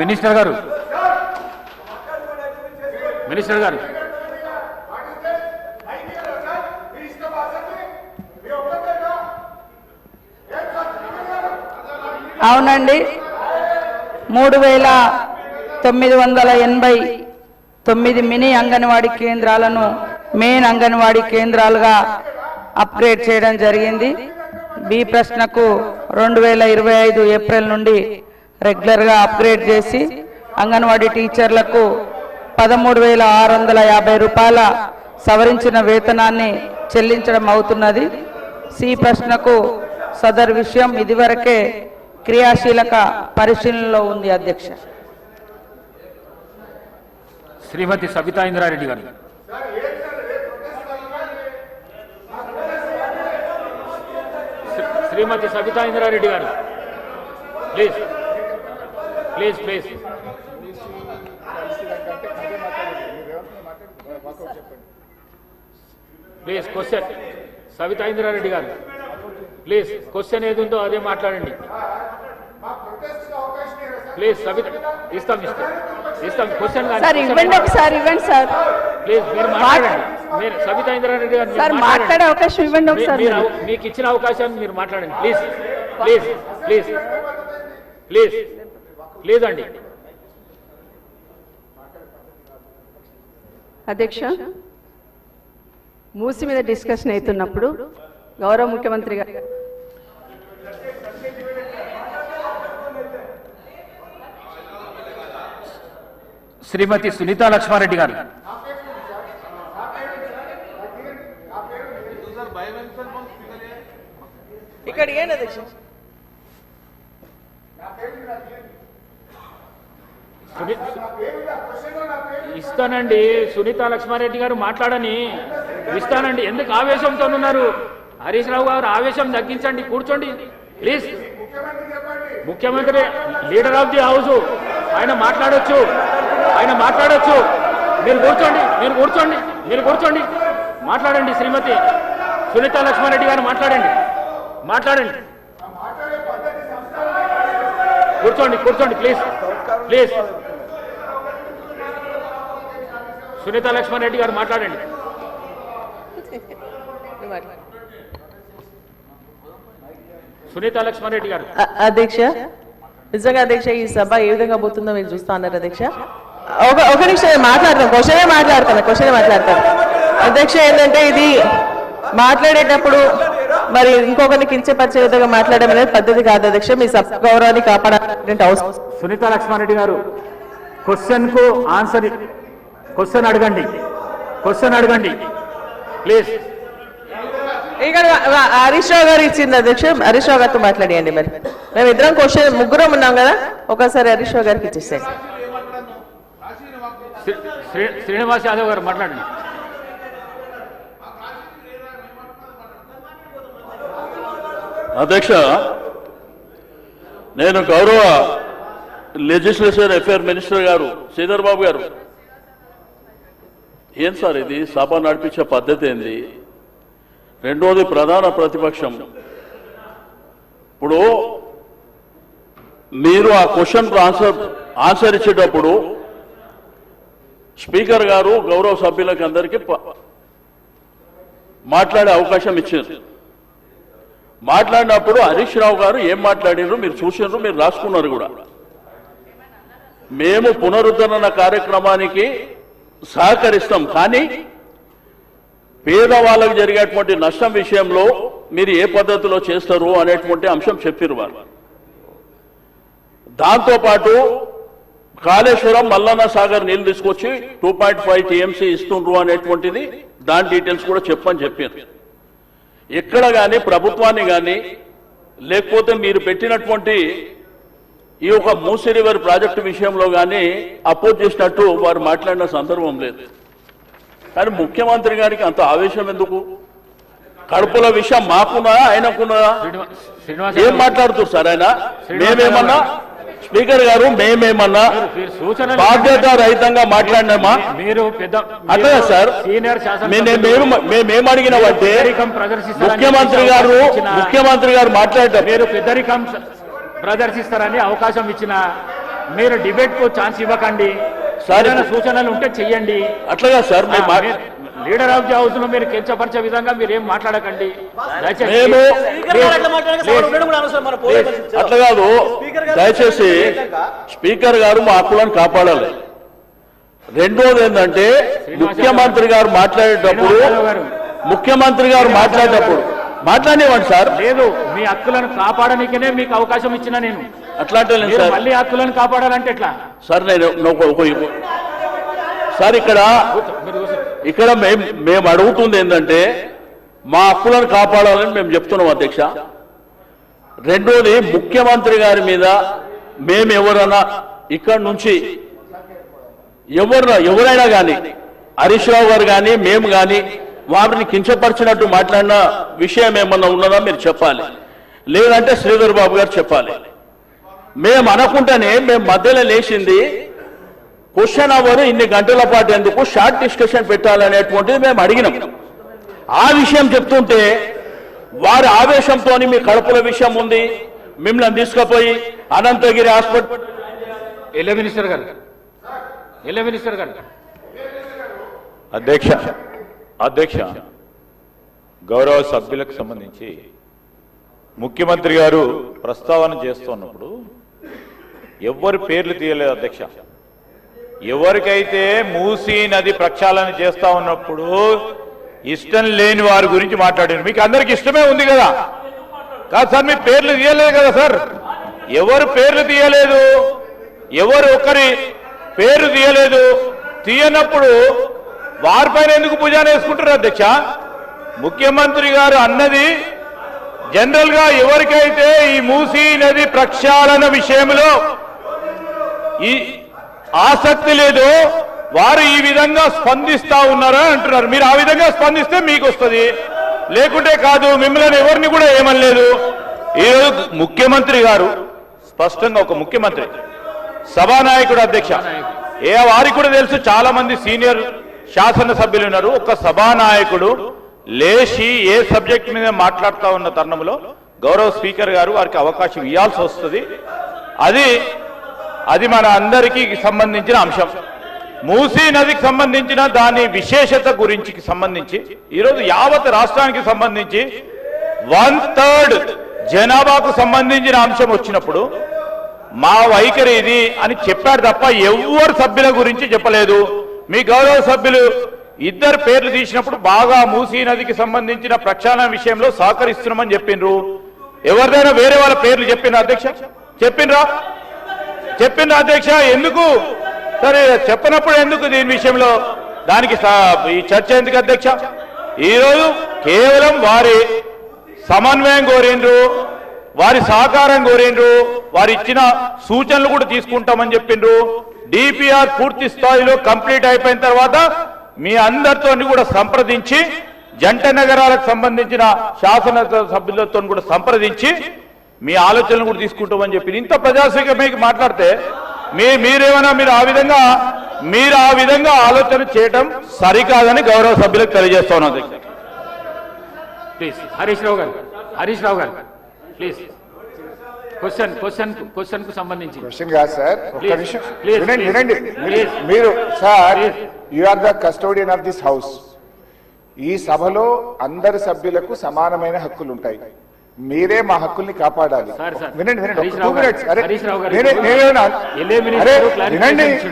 Minister గారు. Minister గారు. అవునండి. మూడు వేల తొమ్మిది వందల ఎనభై తొమ్మిది మినీ అంగన్వాడీ కేంద్రాలను మెయిన్ అంగన్వాడీ కేంద్రాలుగా అప్గ్రేడ్ చేయడం జరిగింది. బి ప్రశ్నకు రెండు వేల ఇరవై ఐదు ఏప్రిల్ నుండి రెగ్యులర్గా అప్గ్రేడ్ చేసి అంగన్వాడీ టీచర్లకు పదమూడు వేల ఆరు వందల యాభై రూపాయల సవరించిన వేతనాన్ని చెల్లించడం అవుతున్నది. సి ప్రశ్నకు సదర్ విషయం ఇదివరకే క్రియాశీలక పరిశీలనలో ఉంది అధ్యక్ష. శ్రీమతి సబితా ఇంద్రారెడ్డి గారు. శ్రీమతి సబితా ఇంద్రారెడ్డి గారు. Please. Please please. Please question. Savitha Indra Reddy గారు. ప్లీజ్ క్వశ్చన్ ఏది ఉందో అదే మాట్లాడండి. ప్లీజ్ సవిత ఇస్తాం ఇస్తాం. ఇస్తాం క్వశ్చన్ సార్ ఇవ్వండి ఒకసారి ఇవ్వండి సార్. ప్లీజ్ మీరు మాట్లాడండి. మీరు సబితా ఇంద్రారెడ్డి గారు సార్. మాట్లాడే అవకాశం ఇవ్వండి ఒకసారి. మీకు ఇచ్చిన అవకాశాన్ని మీరు మాట్లాడండి. Please please please. ప్లీజ్ అండి అధ్యక్ష మూసి మీద డిస్కషన్ అవుతున్నప్పుడు గౌరవ ముఖ్యమంత్రి గారు శ్రీమతి సునీతా లక్ష్మారెడ్డి గారు. ఇక్కడ ఏంటి అధ్యక్ష సుని- ఇస్తానండి. సునీత లక్ష్మారెడ్డి గారు మాట్లాడని ఇస్తానండి. ఎందుకు ఆవేశంతో ఉన్నారు? హరీష్ రావు గారు ఆవేశం తగ్గించండి. కూర్చోండి. ప్లీజ్. ముఖ్యమంత్రి లీడర్ ఆఫ్ ది హౌస్. ఆయన మాట్లాడొచ్చు. ఆయన మాట్లాడొచ్చు. మీరు కూర్చోండి. మీరు కూర్చోండి. మీరు కూర్చోండి. మాట్లాడండి శ్రీమతి. సునీత లక్ష్మారెడ్డి గారు మాట్లాడండి. మాట్లాడండి. కూర్చోండి. కూర్చోండి. ప్లీజ్. ప్లీజ్. సునీత లక్ష్మణ్ రెడ్డి గారు మాట్లాడండి. సునీత లక్ష్మణ్ రెడ్డి గారు. అధ్యక్ష నిజంగా అధ్యక్ష ఈ సభ ఏ విధంగా పోతుందో మీరు చూస్తా ఉన్నారు అధ్యక్ష? ఒక ఒక నిమిషం మాట్లాడతాను క్వశ్చనే మాట్లాడతాను క్వశ్చనే మాట్లాడతాను అధ్యక్ష ఏంటంటే ఇది మాట్లాడేటప్పుడు మరి ఇంకొకరిని కించపరిచే విధంగా మాట్లాడడం అనేది పద్ధతి కాదు అధ్యక్ష. మీ సభ గౌరవాన్ని కాపాడాలంటే అవసరం. సునీత లక్ష్మణ్ రెడ్డి గారు క్వశ్చన్కు ఆన్సర్ క్వశ్చన్ అడగండి. క్వశ్చన్ అడగండి. ప్లీజ్ ఇక్కడ హరీష్ రావు గారు ఇచ్చింది అధ్యక్ష. హరీష్ రావు గారితో మాట్లాడియండి మరి. మేము ఇద్దరం క్వశ్చన్ ముగ్గురం ఉన్నాం కదా? ఒకసారి హరీష్ రావు గారికి ఇచ్చేసేయండి. శ్రీనివాస్ యాదవ్ గారు మాట్లాడండి. అధ్యక్ష నేను గౌరవ లెజిస్లేషన్ అఫేర్ మినిస్టర్ గారు శ్రీధర్ బాబు గారు ఏం సార్ ఇది? సభ నడిపించే పద్ధతి ఏంది? రెండోది ప్రధాన ప్రతిపక్షం. ఇప్పుడు మీరు ఆ క్వశ్చన్ ఆన్సర్ ఆన్సర్ ఇచ్చేటప్పుడు స్పీకర్ గారు గౌరవ సభ్యులకు అందరికీ మాట్లాడే అవకాశం ఇచ్చారు. మాట్లాడినప్పుడు హరీష్ రావు గారు ఏం మాట్లాడినారు మీరు చూసినారు మీరు రాసుకున్నారు కూడా. మేము పునరుద్ధరణ కార్యక్రమానికి సహకరిస్తాం. కానీ పేదవాళ్ళకు జరిగేటువంటి నష్టం విషయంలో మీరు ఏ పద్ధతిలో చేస్తారు అనేటువంటి అంశం చెప్పారు వారు. దాంతోపాటు కాళేశ్వరం మల్లన్న సాగర్ నీళ్ళు తీసుకొచ్చి టూ పాయింట్ ఫైవ్ టీఎంసీ ఇస్తుండ్రు అనేటువంటిది దాని డీటెయిల్స్ కూడా చెప్పని చెప్పారు ఎక్కడ కానీ ప్రభుత్వాన్ని కానీ లేకపోతే మీరు పెట్టినటువంటి ఈ యొక్క మూసీ రివర్ ప్రాజెక్టు విషయంలో కానీ అపోజ్ చేసినట్టు వారు మాట్లాడిన సందర్భం లేదు. కానీ ముఖ్యమంత్రి గారికి అంత ఆవేశం ఎందుకు? కడుపుల విషయం మాకున్నదా ఆయనకున్నదా? ఏం యాదవ్ మాట్లాడుతారు సార్ ఆయన? మేమేమన్నా? స్పీకర్ గారు మేమేమన్నా? బాధ్యత రహితంగా మాట్లాడినామా? మీరు మీరు సార్. సీనియర్ మేము అడిగినామంటే ముఖ్యమంత్రి గారు ముఖ్యమంత్రి గారు మాట్లాడటం మీరు పెద్దరికం ప్రదర్శిస్తారని అవకాశం ఇచ్చిన మీరు డిబేట్కు ఛాన్స్ ఇవ్వకండి. సార్, ఏదైనా సూచనలు ఉంటే చెయ్యండి. అట్లాగా సార్ లీడర్ ఆఫ్ ది హౌస్లో మీరు కించపరిచే విధంగా మీరు ఏం మాట్లాడకండి. అట్లా కాదు. దయచేసి స్పీకర్ గారు మా హక్కులను కాపాడాలి. రెండోది ఏంటంటే ముఖ్యమంత్రి గారు మాట్లాడేటప్పుడు. ముఖ్యమంత్రి గారు మాట్లాడేటప్పుడు మాట్లాడేవాడు సార్. లేదు మీ హక్కులను కాపాడనికనే మీకు అవకాశం ఇచ్చిన నేను. అట్లాంటి లేదు మీరు సార్. మళ్ళీ హక్కులను కాపాడాలంటే ఎట్లా? సార్ నేను సార్ ఇక్కడ. ఇక్కడ మేము మేము అడుగుతుంది ఏంటంటే మా హక్కులను కాపాడాలని మేము చెప్తున్నాం అధ్యక్ష. రెండోది ముఖ్యమంత్రి గారి మీద మేము ఎవరైనా ఇక్కడ నుంచి ఎవరు ఎవరైనా కానీ హరీష్ రావు గారు కానీ మేము కానీ వారిని కించపరిచినట్టు మాట్లాడిన విషయం ఏమన్నా ఉన్నదా మీరు చెప్పాలి. లేదంటే శ్రీధర్ బాబు గారు చెప్పాలి. మేము అనుకుంటేనే మేము మధ్యలో లేచింది క్వశ్చన్ అవర్ ఇన్ని గంటల పాటు ఎందుకు షార్ట్ డిస్కషన్ పెట్టాలనేటువంటిది మేము అడిగినాం. ఆ విషయం చెప్తుంటే వారి ఆవేశంతో మీ కడుపుల విషయం ఉంది మిమ్మల్ని తీసుకుపోయి అనంతగిరి హాస్పిటల్ ఎల్లే మినిస్టర్ గారు. ఎల్లే మినిస్టర్ గారు. అధ్యక్ష అధ్యక్ష గౌరవ సభ్యులకు సంబంధించి ముఖ్యమంత్రి గారు ప్రస్తావన చేస్తున్నప్పుడు ఎవరి పేర్లు తీయలేదు అధ్యక్ష. ఎవరికైతే మూసీ నది ప్రక్షాళన చేస్తా ఉన్నప్పుడు ఇష్టం లేని వారి గురించి మాట్లాడారు. మీకు అందరికి ఇష్టమే ఉంది కదా? కాదు సార్ మీ పేర్లు తీయలేదు కదా సార్? ఎవరు పేర్లు తీయలేదు? ఎవరు ఒకరి పేరు తీయలేదు? తీయనప్పుడు వారిపైన ఎందుకు భుజాన వేసుకుంటారు అధ్యక్ష? ముఖ్యమంత్రి గారు అన్నది జనరల్గా ఎవరికైతే ఈ మూసీ నది ప్రక్షాళన విషయంలో ఈ ఆసక్తి లేదో వారు ఈ విధంగా స్పందిస్తా ఉన్నారా అంటున్నారు. మీరు ఆ విధంగా స్పందిస్తే మీకు వస్తుంది. లేకుంటే కాదు మిమ్మల్ని ఎవరిని కూడా ఏమనలేదు. ఈరోజు ముఖ్యమంత్రి గారు స్పష్టంగా ఒక ముఖ్యమంత్రి సభానాయకుడు అధ్యక్ష. ఏ వారికి కూడా తెలుసు చాలా మంది సీనియర్ శాసనసభ్యులు ఉన్నారు ఒక సభానాయకుడు లేచి ఏ సబ్జెక్ట్ మీద మాట్లాడుతూ ఉన్న తరుణంలో గౌరవ స్పీకర్ గారు వారికి అవకాశం ఇవ్వాల్సి వస్తుంది. అది అది మన అందరికీ సంబంధించిన అంశం. మూసీ నదికి సంబంధించిన దాని విశేషత గురించి సంబంధించి ఈరోజు యావత్ రాష్ట్రానికి సంబంధించి వన్ థర్డ్ జనాభాకు సంబంధించిన అంశం వచ్చినప్పుడు మా వైఖరి ఇది అని చెప్పారు తప్ప ఎవ్వరు సభ్యుల గురించి చెప్పలేదు. మీ గౌరవ సభ్యులు ఇద్దరు పేర్లు తీసినప్పుడు బాగా మూసీ నదికి సంబంధించిన ప్రక్షాళన విషయంలో సహకరిస్తున్నామని చెప్పిండ్రు. ఎవరిదైనా వేరే వాళ్ళ పేర్లు చెప్పిండ్రు అధ్యక్ష? చెప్పిండ్రా? చెప్పిండ్రు అధ్యక్ష ఎందుకు? సరే చెప్పనప్పుడు ఎందుకు దీని విషయంలో? దానికి ఈ చర్చ ఎందుకు అధ్యక్ష? ఈరోజు కేవలం వారి సమన్వయం కోరిండ్రు వారి సహకారం కోరిండ్రు వారు ఇచ్చిన సూచనలు కూడా తీసుకుంటామని చెప్పిండ్రు. డిపిఆర్ పూర్తి స్థాయిలో కంప్లీట్ అయిపోయిన తర్వాత మీ అందరితో కూడా సంప్రదించి జంట నగరాలకు సంబంధించిన శాసన సభ్యులతో కూడా సంప్రదించి మీ ఆలోచనలు కూడా తీసుకుంటామని చెప్పి ఇంత ప్రజాస్వామ్యం మాట్లాడితే మీ మీరేమైనా మీరు ఆ విధంగా మీరు ఆ విధంగా ఆలోచన చేయటం సరికాదని గౌరవ సభ్యులకు తెలియజేస్తా అధ్యక్ష ప్లీజ్ హరీష్ రావు గారు హరీష్ రావు గారు ప్లీజ్ క్వశ్చన్ క్వశ్చన్ క్వశ్చన్కు సంబంధించి క్వశ్చన్ కాదు సార్ ఒక్క నిమిషం. వినండి. మీరు sir. You are the custodian of this house ఈ సభలో అందరి సభ్యులకు సమానమైన హక్కులు ఉంటాయి మీరే మా హక్కుల్ని కాపాడాలి. వినండి వినండి. టూ మినిట్స్ అరే నేనే- వినండి.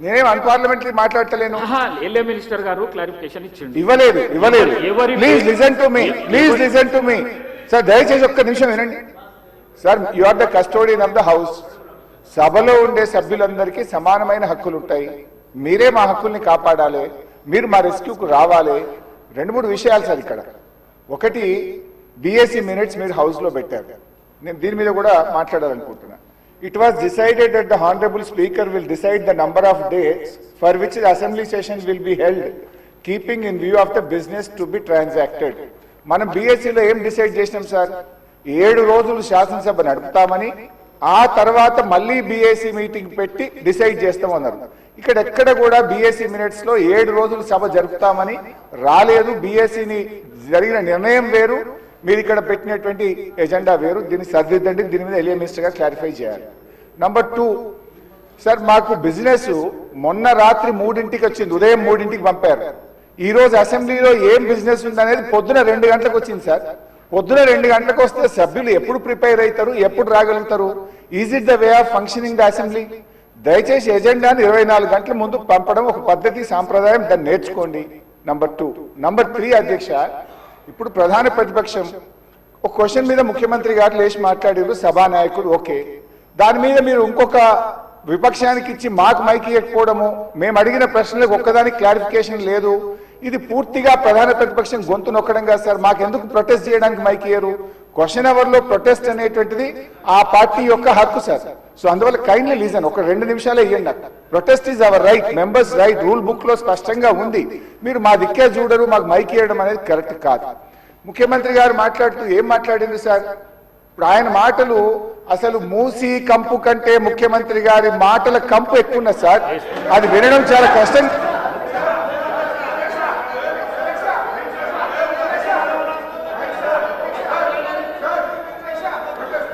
నేనేం అన్పార్లమెంటరీ మాట్లాడతలేను? ఎల్ఏ మినిస్టర్ గారు క్లారిఫికేషన్ ఇచ్చిండు. ఇవ్వలేదు ఇవ్వలేదు. Please listen to me please listen to me sir దయచేసి ఒక్క నిమిషం వినండి. Sir you are the custodian of the house సభలో ఉండే సభ్యులందరికీ సమానమైన హక్కులు ఉంటాయి మీరే మా హక్కుల్ని కాపాడాలి. మీరు మా రెస్క్యూకు రావాలి. రెండు మూడు విషయాలు సార్ ఇక్కడ. ఒకటి బిఎస్సి మినిట్స్ మీరు హౌస్లో పెట్టారు. నేను దీని మీద కూడా మాట్లాడాలనుకుంటున్నా. It was decided that the honourable speaker will decide the number of days for which assembly session will be held keeping in view of the business to be transacted మనం బిఎస్సిలో ఏం డిసైడ్ చేసినాం సార్? ఏడు రోజులు శాసనసభ నడుపుతామని ఆ తర్వాత మళ్ళీ బిఎస్సి మీటింగ్ పెట్టి డిసైడ్ చేస్తామన్నారు. ఇక్కడ ఎక్కడ కూడా బిఎస్సి మినిట్స్లో ఏడు రోజులు సభ జరుపుతామని రాలేదు. బిఎస్సిని జరిగిన నిర్ణయం వేరు. మీరు ఇక్కడ పెట్టినటువంటి ఎజెండా వేరు. దీన్ని సరిదిద్దండి. దీని మీద ఎలియా మినిస్టర్ గారు క్లారిఫై చేయాలి. నంబర్ టూ సార్ మాకు బిజినెస్ మొన్న రాత్రి మూడింటికి వచ్చింది. ఉదయం మూడింటికి పంపారు. ఈ రోజు అసెంబ్లీలో ఏం బిజినెస్ ఉందనేది పొద్దున రెండు గంటలకు వచ్చింది సార్. పొద్దున రెండు గంటలకు వస్తే సభ్యులు ఎప్పుడు ప్రిపేర్ అవుతారు ఎప్పుడు రాగలుగుతారు? Is it the way of functioning the assembly దయచేసి ఎజెండాను ఇరవై నాలుగు గంటల ముందు పంపడం ఒక పద్ధతి సాంప్రదాయం దాన్ని నేర్చుకోండి. నంబర్ టూ నంబర్ త్రీ అధ్యక్ష ఇప్పుడు ప్రధాన ప్రతిపక్షం. ఒక క్వశ్చన్ మీద ముఖ్యమంత్రి గారు లేచి మాట్లాడారు సభానాయకుడు ఓకే. దాని మీద మీరు ఇంకొక విపక్షానికి ఇచ్చి మాకు మైక్ ఇవ్వకపోవడము మేము అడిగిన ప్రశ్నలకు ఒక్కదానికి క్లారిఫికేషన్ లేదు. ఇది పూర్తిగా ప్రధాన ప్రతిపక్షం గొంతు నొక్కడం కాదు సార్. మాకెందుకు ప్రొటెస్ట్ చేయడానికి మైక్ ఇయ్యరు? క్వశ్చన్ అవర్లో ప్రొటెస్ట్ అనేటువంటిది ఆ పార్టీ యొక్క హక్కు సార్. సో అందువల్ల కైండ్లీ లీజన్ ఒక రెండు నిమిషాలే ఇవ్వండి అక్కడ protest is our right members right rule బుక్లో స్పష్టంగా ఉంది. మీరు మా దిక్కే చూడరు మాకు మైక్ ఇవ్వడం అనేది కరెక్ట్ కాదు. ముఖ్యమంత్రి గారు మాట్లాడుతూ ఏం మాట్లాడింది సార్? ఇప్పుడు ఆయన మాటలు అసలు మూసి కంపు కంటే ముఖ్యమంత్రి గారి మాటల కంపు ఎక్కువ సార్. అది వినడం చాలా కష్టం.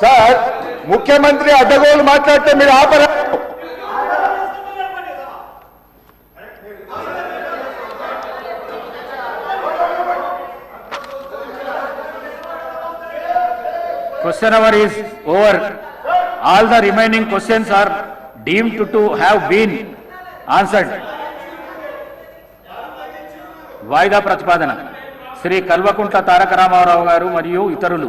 సార్ ముఖ్యమంత్రి అడ్డగోలు మాట్లాడితే మీరు ఆపరా question hour is over all the remaining questions are deemed to to have been answered వాయిదా ప్రతిపాదన శ్రీ కల్వకుంట్ల తారక రామారావు గారు మరియు ఇతరులు